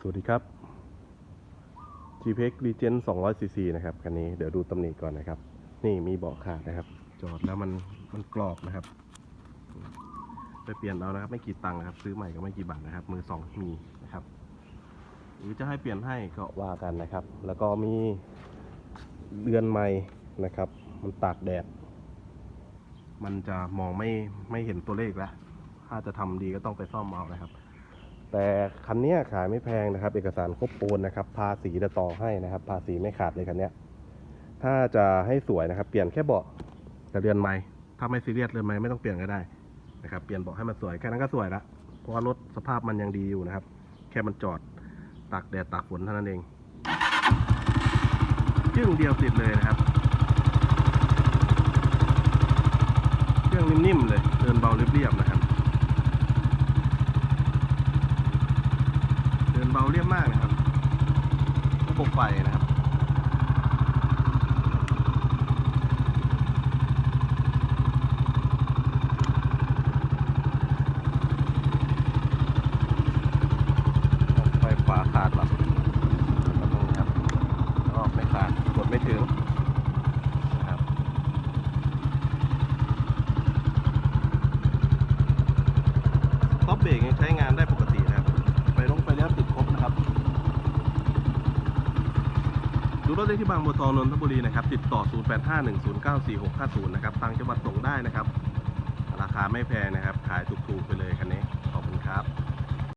สวัสดีครับ GPX Regen 200 cc นะครับคันนี้เดี๋ยวดูตำหนิก่อนนะครับ นี่มีเบาะขาดนะครับ จอดแล้วมันมันกรอบนะครับ ไปเปลี่ยนเอานะครับ ไม่กี่ตังค์นะครับ ซื้อใหม่ก็ไม่กี่บาทนะครับ มือสองมีนะครับ หรือจะให้เปลี่ยนให้ก็ว่ากันนะครับ แล้วก็มีเรือนไม้นะครับ มันตากแดด มันจะมองไม่ไม่เห็นตัวเลขแล้ว ถ้าจะทำดีก็ต้องไปซ่อมเอานะครับ แต่คันนี้ขายไม่แพงนะครับ เอกสารครบโอนนะครับ ภาษีจะต่อให้นะครับ ภาษีไม่ขาดเลยคันนี้ถ้าจะให้สวยนะครับ เปลี่ยนแค่เบาะกับเรือนไม้ถ้าไม่ซีเรียสเรือนไม้ไม่ต้องเปลี่ยนก็ได้นะครับ เปลี่ยนเบาะให้มันสวยแค่นั้นก็สวยละเพราะว่ารถสภาพมันยังดีอยู่นะครับ แค่มันจอดตากแดดตากฝนเท่านั้นเองจึ้งเดียวติดเลยนะครับ เครื่องนิ่มๆเลย เดินเบาเรียบๆนะครับ เรียบมากนะครับระบบไฟนะครับไฟขวาขาดหรอครับผมครับออกไม่ขาดกดไม่ถึงนะครับท็อปเบรกยังใช้งานได้ปกตินะครับ ไปลงไปแล้วติดครบนะครับ ดูรถได้ที่บางบัวทองนนทบุรีนะครับติดต่อ 0851094650 นะครับทางจังหวัดส่งได้นะครับ ราคาไม่แพงนะครับ ขายถูกๆไปเลยคันนี้